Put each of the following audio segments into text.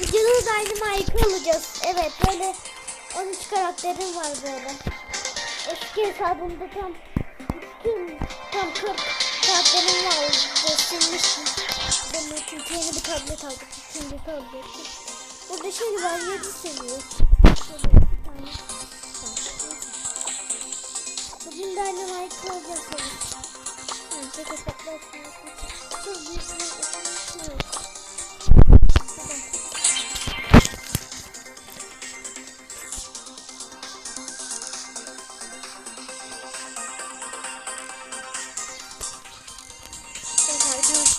Videoda Dynamite'ı alacağız. Evet böyle 13 karakterim var böyle. Eski hesabımda tam bütün tam 40 karakterim var. Silmiştim. Ben çünkü yeni bir tablet aldık. İkinci tablet. Burada şey var 7 seviye. Şöyle bir tane. Bugün Dynamite alacağız. Evet, tek hesaplar. Çok büyük bir hesaplar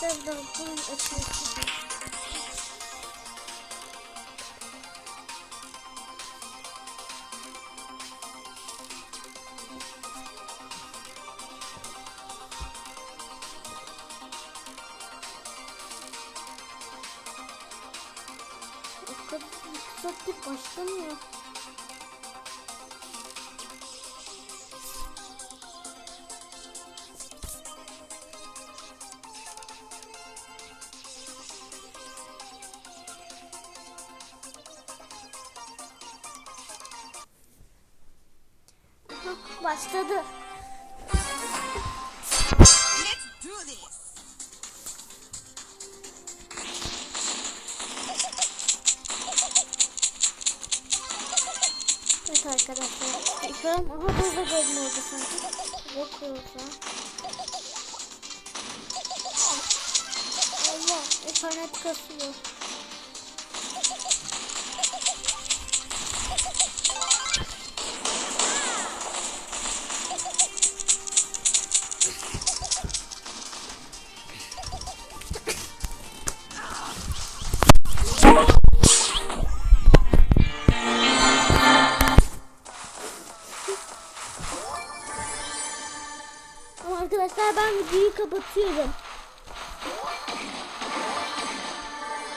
arkadaşlar ben bunu açıyorum. O kadar saattir başlamıyor. Başladı. Evet arkadaşlar. Ekran aha burada oldu sanki. Yok yoksa. Allah internet kasıyor. Arkadaşlar ben videoyu kapatıyorum.